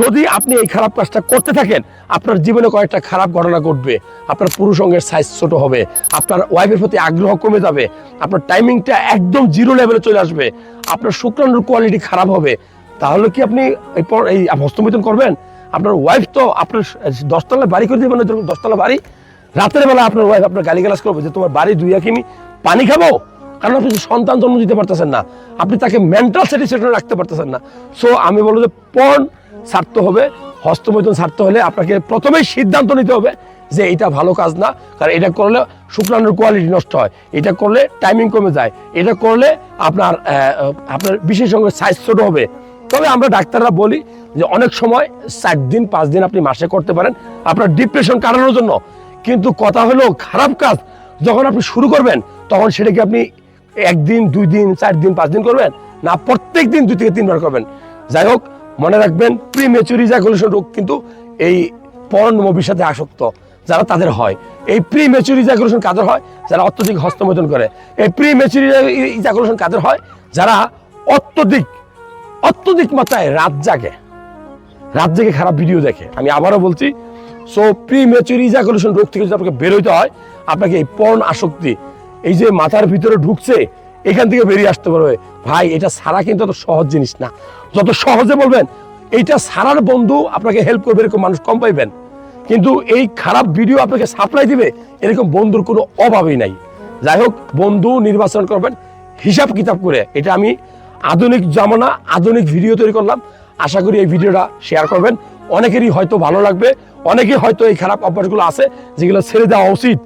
যদি আপনি এই খারাপ কাজটা করতে থাকেন, আপনার জীবনে কয়েকটা খারাপ ঘটনা ঘটবে। আপনার পুরুষ অঙ্গের সাইজ ছোট হবে, আপনার ওয়াইফের প্রতি আগ্রহ কমে যাবে, আপনার টাইমিংটা একদম জিরো লেভেলে চলে আসবে, আপনার শুক্রাণুর কোয়ালিটি খারাপ হবে। তাহলে কি আপনি এই হস্তমিথুন করবেন? আপনার ওয়াইফ তো আপনার দশতলা বাড়ি করে দেবেন দশতলা বাড়ি। রাতের বেলা আপনার ওয়াইফ আপনার গালিগালাজ করবে যে, তোমার বাড়ি দুই কিমি পানি খাব? কারণ আপনি সন্তান জন্ম দিতে পারতেছেন না। আপনি তাকে মেন্টাল স্যাটিসফ্যাকশন রাখতে পারতেছেন না। সো আমি বলব যে পর্ন ছাড়তে হবে, হস্তমৈথুন ছাড়তে হলে আপনাকে প্রথমেই সিদ্ধান্ত নিতে হবে যে এটা ভালো কাজ না, কারণ এটা করলে শুক্রাণুর কোয়ালিটি নষ্ট হয়। এটা করলে টাইমিং কমে যায়। এটা করলে আপনার আপনার বিশেষ সঙ্গে সাইজ ছোট হবে। তবে আমরা ডাক্তাররা বলি যে অনেক সময় চার দিন, পাঁচ দিন আপনি মাসে করতে পারেন আপনার ডিপ্রেশন কাটানোর জন্য। কিন্তু কথা হলো খারাপ কাজ, যখন আপনি শুরু করবেন, তখন সেটাকে আপনি একদিন, দুই দিন, চার দিন, পাঁচ দিন করবেন না প্রত্যেক দিন দুই থেকে তিনবার করবেন। যাই হোক মনে রাখবেন প্রি মেচুর ইজাকুলেশন রোগ কিন্তু এই পর্ন মুভির সাথে আসক্ত, যারা তাদের হয়। এই প্রি মেচুর ইজাকুলেশন কাদের হয়? যারা অত্যধিক হস্তমৈথুন করে। এই প্রি মেচুর ইজাকুলেশন কাদের হয়? যারা অত্যধিক অত্যধিক মাত্রায় রাত জাগে। রাত জেগে খারাপ ভিডিও দেখে। আমি আবারও বলছি সো প্রি মেচুর ইজাকুলেশন রোগ থেকে যদি আপনাকে বেরোইতে হয়, আপনাকে এই পর্ণ আসক্তি, এই যে মাথার ভিতরে ঢুকছে এখান থেকে বেরিয়ে আসতে পারবে। ভাই, এটা সারা কিন্তু অত সহজ জিনিস না। যত সহজে বলবেন, এইটা সারার বন্ধু আপনাকে হেল্প করবে এরকম মানুষ কম পাইবেন। কিন্তু এই খারাপ ভিডিও আপনাকে সাপ্লাই দিবে, এরকম বন্ধুর কোনো অভাবই নাই। যাই হোক, বন্ধু নির্বাচন করবেন, হিসাব কিতাব করে। এটা আমি আধুনিক জামানা, আধুনিক ভিডিও তৈরি করলাম। আশা করি এই ভিডিওটা শেয়ার করবেন। অনেকেরই হয়তো ভালো লাগবে, অনেকেই হয়তো এই খারাপ অভ্যাসগুলো আছে, যেগুলো ছেড়ে দেওয়া উচিত।